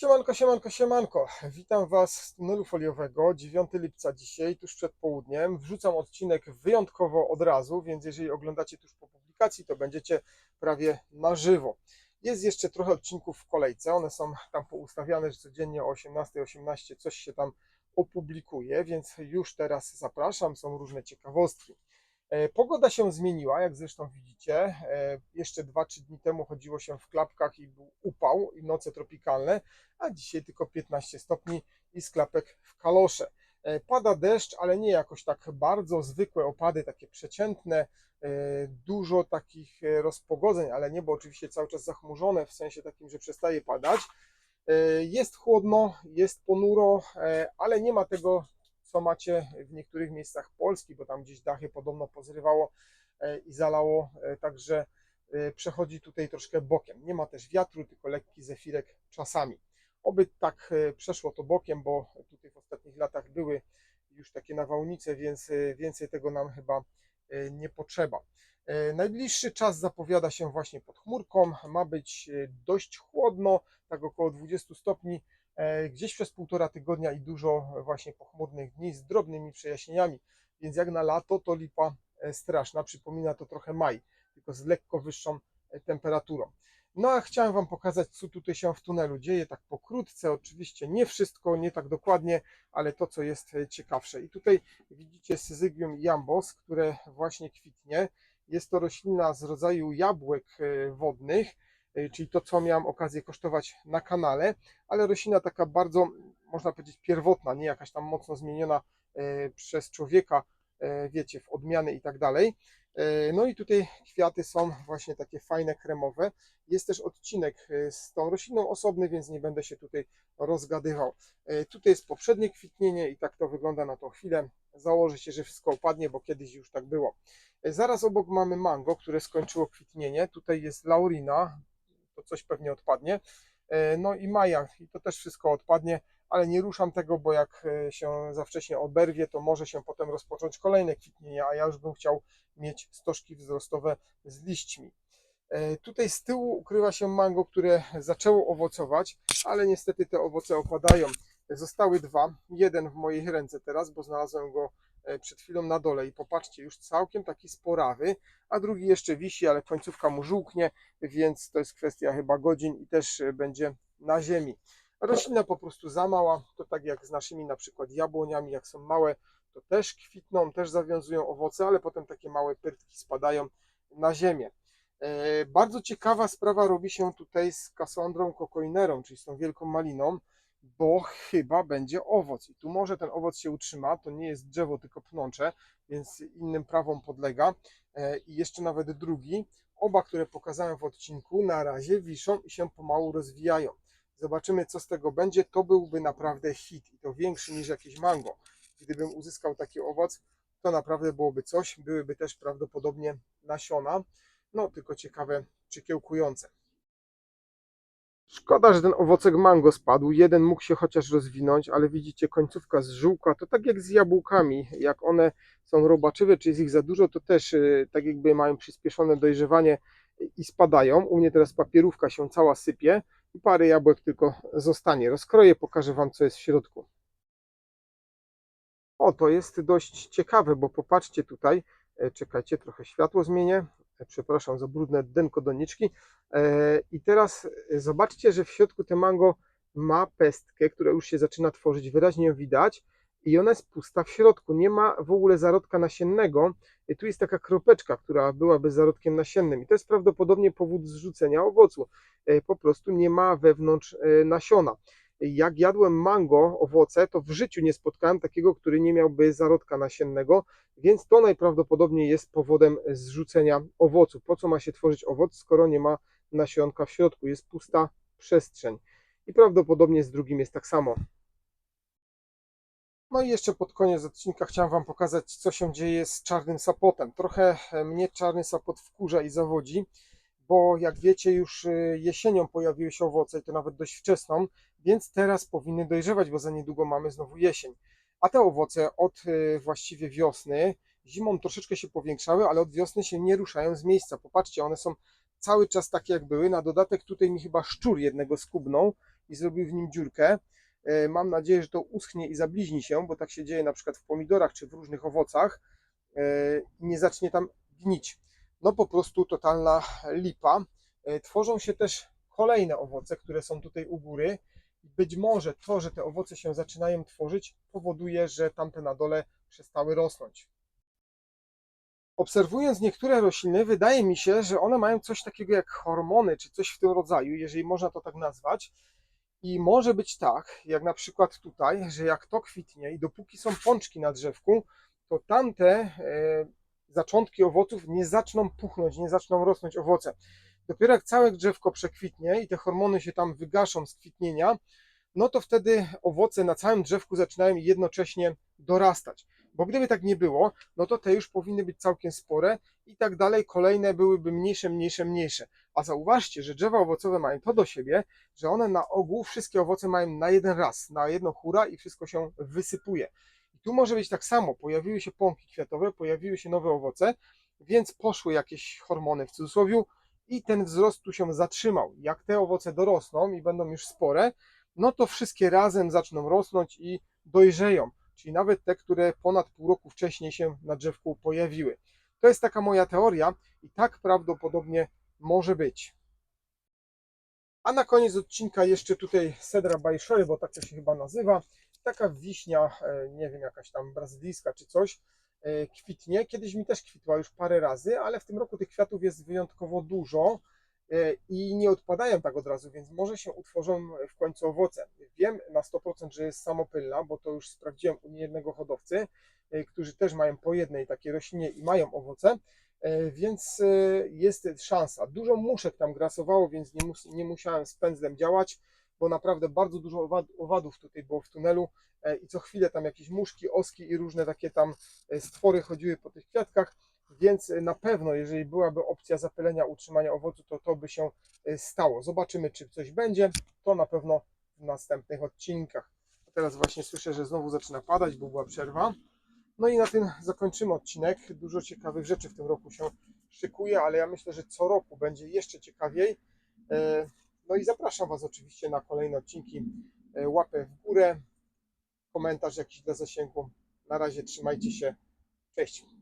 Siemanko, siemanko, siemanko. Witam Was z tunelu foliowego. 9 lipca dzisiaj, tuż przed południem. Wrzucam odcinek wyjątkowo od razu, więc jeżeli oglądacie tuż po publikacji, to będziecie prawie na żywo. Jest jeszcze trochę odcinków w kolejce. One są tam poustawiane, że codziennie o 18.18 18 coś się tam opublikuje, więc już teraz zapraszam. Są różne ciekawostki. E, Pogoda się zmieniła, jak zresztą widzicie. E, Jeszcze 2-3 dni temu chodziło się w klapkach i był upał i noce tropikalne, a dzisiaj tylko 15 stopni i sklapek w kalosze. E, Pada deszcz, ale nie jakoś tak bardzo zwykłe opady, takie przeciętne, dużo takich rozpogodzeń, ale niebo oczywiście cały czas zachmurzone, w sensie takim, że przestaje padać. Jest chłodno, jest ponuro, ale nie ma tego, co macie w niektórych miejscach Polski, bo tam gdzieś dachy podobno pozrywało e, i zalało, e, także e, przechodzi tutaj troszkę bokiem. Nie ma też wiatru, tylko lekki zefirek czasami. Oby tak przeszło to bokiem, bo tutaj w ostatnich latach były już takie nawałnice, więc więcej tego nam chyba nie potrzeba. Najbliższy czas zapowiada się właśnie pod chmurką. Ma być dość chłodno, tak około 20 stopni, gdzieś przez półtora tygodnia i dużo właśnie pochmurnych dni z drobnymi przejaśnieniami. Więc jak na lato, to lipa e, straszna. Przypomina to trochę maj, tylko z lekko wyższą e, temperaturą. No a chciałem Wam pokazać, co tutaj się w tunelu dzieje, tak pokrótce. Oczywiście nie wszystko, nie tak dokładnie, ale to, co jest e, ciekawsze. I tutaj widzicie Syzygium jambos, które właśnie kwitnie. Jest to roślina z rodzaju jabłek e, wodnych, e, czyli to, co miałem okazję kosztować na kanale, ale roślina taka bardzo, można powiedzieć, pierwotna, nie jakaś tam mocno zmieniona e, przez człowieka, e, wiecie, w odmiany i tak dalej. E, No i tutaj kwiaty są właśnie takie fajne, kremowe. Jest też odcinek e, z tą rośliną osobny, więc nie będę się tutaj rozgadywał. E, Tutaj jest poprzednie kwitnienie i tak to wygląda na tą chwilę. Założę się, że wszystko opadnie, bo kiedyś już tak było. E, Zaraz obok mamy mango, które skończyło kwitnienie. Tutaj jest laurina, coś pewnie odpadnie. E, No i maja, i to też wszystko odpadnie, ale nie ruszam tego, bo jak e, się za wcześnie oberwie, to może się potem rozpocząć kolejne kwitnienie, a ja już bym chciał mieć stożki wzrostowe z liśćmi. E, Tutaj z tyłu ukrywa się mango, które zaczęło owocować, ale niestety te owoce opadają. Zostały dwa, jeden w mojej ręce teraz, bo znalazłem go przed chwilą na dole i popatrzcie, już całkiem taki sporawy, a drugi jeszcze wisi, ale końcówka mu żółknie, więc to jest kwestia chyba godzin i też e, będzie na ziemi. Roślina po prostu za mała, to tak jak z naszymi na przykład jabłoniami, jak są małe, to też kwitną, też zawiązują owoce, ale potem takie małe pyrtki spadają na ziemię. E, Bardzo ciekawa sprawa robi się tutaj z kasandrą kokoinerą, czyli z tą wielką maliną, bo chyba będzie owoc. I tu może ten owoc się utrzyma, to nie jest drzewo, tylko pnącze, więc innym prawom podlega. E, I jeszcze nawet drugi. Oba, które pokazałem w odcinku, na razie wiszą i się pomału rozwijają. Zobaczymy, co z tego będzie. To byłby naprawdę hit i to większy niż jakieś mango. Gdybym uzyskał taki owoc, to naprawdę byłoby coś. Byłyby też prawdopodobnie nasiona. No, tylko ciekawe, czy kiełkujące. Szkoda, że ten owocek mango spadł. Jeden mógł się chociaż rozwinąć, ale widzicie, końcówka zżółkła. To tak jak z jabłkami. Jak one są robaczywe, czy jest ich za dużo, to też y, tak jakby mają przyspieszone dojrzewanie i spadają. U mnie teraz papierówka się cała sypie i parę jabłek tylko zostanie. Rozkroję, pokażę Wam, co jest w środku. O, to jest dość ciekawe, bo popatrzcie tutaj. E, Czekajcie, trochę światło zmienię. Przepraszam za brudne denko doniczki. E, I teraz zobaczcie, że w środku te mango ma pestkę, która już się zaczyna tworzyć. Wyraźnie ją widać. I ona jest pusta w środku. Nie ma w ogóle zarodka nasiennego. I tu jest taka kropeczka, która byłaby zarodkiem nasiennym. I to jest prawdopodobnie powód zrzucenia owocu. E, Po prostu nie ma wewnątrz e, nasiona jak jadłem mango, owoce, to w życiu nie spotkałem takiego, który nie miałby zarodka nasiennego, więc to najprawdopodobniej jest powodem zrzucenia owocu. Po co ma się tworzyć owoc, skoro nie ma nasionka w środku? Jest pusta przestrzeń. I prawdopodobnie z drugim jest tak samo. No i jeszcze pod koniec odcinka chciałem Wam pokazać, co się dzieje z czarnym sapotem. Trochę e, mnie czarny sapot wkurza i zawodzi, bo jak wiecie, już e, jesienią pojawiły się owoce i to nawet dość wczesną, więc teraz powinny dojrzewać, bo za niedługo mamy znowu jesień. A te owoce od e, właściwie wiosny, zimą troszeczkę się powiększały, ale od wiosny się nie ruszają z miejsca. Popatrzcie, one są cały czas takie jak były. Na dodatek tutaj mi chyba szczur jednego skubnął i zrobił w nim dziurkę. E, Mam nadzieję, że to uschnie i zabliźni się, bo tak się dzieje na przykład w pomidorach czy w różnych owocach nie zacznie tam gnić. No po prostu totalna lipa. E, Tworzą się też kolejne owoce, które są tutaj u góry. Być może to, że te owoce się zaczynają tworzyć, powoduje, że tamte na dole przestały rosnąć. Obserwując niektóre rośliny, wydaje mi się, że one mają coś takiego jak hormony, czy coś w tym rodzaju, jeżeli można to tak nazwać. I może być tak, jak na przykład tutaj, że jak to kwitnie i dopóki są pączki na drzewku, to tamte e, zaczątki owoców nie zaczną puchnąć, nie zaczną rosnąć owoce. Dopiero jak całe drzewko przekwitnie i te hormony się tam wygaszą z kwitnienia, no to wtedy owoce na całym drzewku zaczynają jednocześnie dorastać. Bo gdyby tak nie było, no to te już powinny być całkiem spore i tak dalej, kolejne byłyby mniejsze, mniejsze, mniejsze. A zauważcie, że drzewa owocowe mają to do siebie, że one na ogół wszystkie owoce mają na jeden raz, na jedną hura i wszystko się wysypuje. Tu może być tak samo, pojawiły się pąki kwiatowe, pojawiły się nowe owoce, więc poszły jakieś hormony w cudzysłowie i ten wzrost tu się zatrzymał. Jak te owoce dorosną i będą już spore, no to wszystkie razem zaczną rosnąć i dojrzeją. Czyli nawet te, które ponad pół roku wcześniej się na drzewku pojawiły. To jest taka moja teoria i tak prawdopodobnie może być. A na koniec odcinka jeszcze tutaj Cedra Bajszory, bo tak to się chyba nazywa. Taka wiśnia, e, nie wiem, jakaś tam brazylijska czy coś, e, kwitnie. Kiedyś mi też kwitła już parę razy, ale w tym roku tych kwiatów jest wyjątkowo dużo e, i nie odpadają tak od razu, więc może się utworzą w końcu owoce. Wiem na 100%, że jest samopylna, bo to już sprawdziłem u niejednego hodowcy, którzy też mają po jednej takiej roślinie i mają owoce, więc jest szansa. Dużo muszek tam grasowało, więc nie, mus, nie musiałem z pędzlem działać, bo naprawdę bardzo dużo owad, owadów tutaj było w tunelu e, i co chwilę tam jakieś muszki, oski i różne takie tam e, stwory chodziły po tych kwiatkach, więc na pewno, jeżeli byłaby opcja zapylenia, utrzymania owocu, to to by się e, stało. Zobaczymy, czy coś będzie. To na pewno w następnych odcinkach. Teraz właśnie słyszę, że znowu zaczyna padać, bo była przerwa. No i na tym zakończymy odcinek. Dużo ciekawych rzeczy w tym roku się szykuje, ale ja myślę, że co roku będzie jeszcze ciekawiej. No i zapraszam Was oczywiście na kolejne odcinki. E, Łapę w górę, komentarz jakiś dla zasięgu. Na razie trzymajcie się. Cześć.